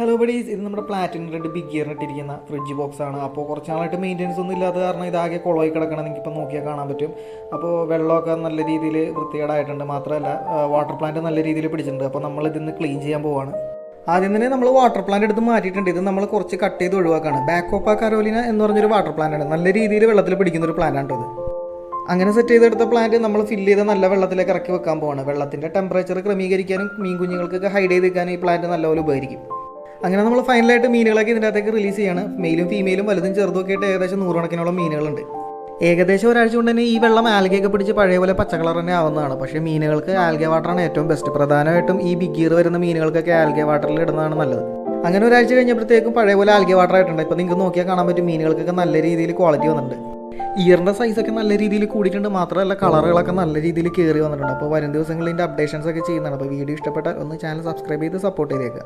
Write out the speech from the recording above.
Hello buddies ഇത് നമ്മുടെ platinum red big ഇയറിന് ഇട്ടിരിക്കുന്ന ഫ്രിഡ്ജ് ബോക്സ് ആണ്. അപ്പോൾ കുറച്ച് നാളായിട്ട് മെയിന്റെനൻസ് ഒന്നും ഇല്ലാത്ത കാരണം ഇതാകെ കുളമായി കിടക്കണം നിങ്ങൾക്കിപ്പോൾ നോക്കിയാൽ കാണാൻ പറ്റും. അപ്പോൾ വെള്ളമൊക്കെ നല്ല രീതിയിൽ വൃത്തികേടായിട്ടുണ്ട് മാത്രമല്ല വാട്ടർ പ്ലാന്റ് നല്ല രീതിയിൽ പിടിച്ചിട്ടുണ്ട്. അപ്പോൾ നമ്മൾ ഇതിന്ന് ക്ലീൻ ചെയ്യാൻ പോവാണ്. ആദ്യം തന്നെ നമ്മൾ വാട്ടർ പ്ലാന്റ് എടുത്ത് മാറ്റിയിട്ടുണ്ട്. ഇത് നമ്മൾ കുറച്ച് കട്ട് ചെയ്ത് ഒഴിവാക്കാണ്. ബാക്കോപ്പ കരോലിന എന്ന് പറഞ്ഞൊരു വാട്ടർ പ്ലാന്റ് ആണ്. നല്ല രീതിയിൽ വെള്ളത്തിൽ പിടിക്കുന്ന ഒരു പ്ലാന്റ് ആണ് ഇത്. അങ്ങനെ സെറ്റ് ചെയ്തെടുത്ത പ്ലാന്റ് നമ്മൾ ഫില്ല് ചെയ്ത് നല്ല വെള്ളത്തിലേക്ക് ഇറക്കി വെക്കാൻ പോവാണ്. വെള്ളത്തിന്റെ ടെമ്പറേച്ചർ ക്രമീകരിക്കാനും മീൻ കുഞ്ഞുങ്ങൾക്കൊക്കെ ഹൈഡ് ചെയ്ത് വെക്കാനും ഈ പ്ലാന്റ് നല്ലപോലെ ഉപകരിക്കും. അങ്ങനെ നമ്മൾ ഫൈനലായിട്ട് മീനുകളൊക്കെ ഇതിന്റെ അകത്തേക്ക് റിലീസ് ചെയ്യാണ്. മെയിലും ഫീമെയിലും വലുതും ചെറുതും ഒക്കെ ആയിട്ട് ഏകദേശം നൂറുകണക്കിനോളം മീനുകളുണ്ട്. ഏകദേശം ഒരാഴ്ച കൊണ്ട് തന്നെ ഈ വെള്ളം ആൽഗയൊക്കെ പിടിച്ച് പഴയ പോലെ പച്ച കളർ തന്നെ ആവുന്നതാണ്. പക്ഷേ മീനുകൾക്ക് ആൽഗ വാട്ടറാണ് ഏറ്റവും ബെസ്റ്റ് പ്രധാനമായിട്ടും ഈ ബിഗീർ വരുന്ന മീനുകൾക്കൊക്കെ ആൽഗ വാട്ടറിൽ ഇടുന്നതാണ് നല്ലത്. അങ്ങനെ ഒരാഴ്ച കഴിഞ്ഞപ്പോഴത്തേക്കും പഴയ പോലെ ആൽഗ വാട്ടർ ആയിട്ടുണ്ട്. ഇപ്പോൾ നിങ്ങൾക്ക് നോക്കിയാൽ കാണാൻ പറ്റും മീനുകൾക്കൊക്കെ നല്ല രീതിയിൽ ക്വാളിറ്റി വന്നിട്ടുണ്ട്. ഇയറിന്റെ സൈസൊക്കെ നല്ല രീതിയിൽ കൂടിയിട്ടുണ്ട്. മാത്രമല്ല കളറുകളൊക്കെ നല്ല രീതിയിൽ കയറി വന്നിട്ടുണ്ട്. അപ്പോൾ വരും ദിവസങ്ങളിൽ ഇതിന്റെ അപ്ഡേഷൻസ് ഒക്കെ ചെയ്യുന്നതാണ്. അപ്പോൾ വീഡിയോ ഇഷ്ടപ്പെട്ടാൽ ഒന്ന് ചാനൽ സബ്സ്ക്രൈബ് ചെയ്ത് സപ്പോർട്ട് ചെയ്തേക്കുക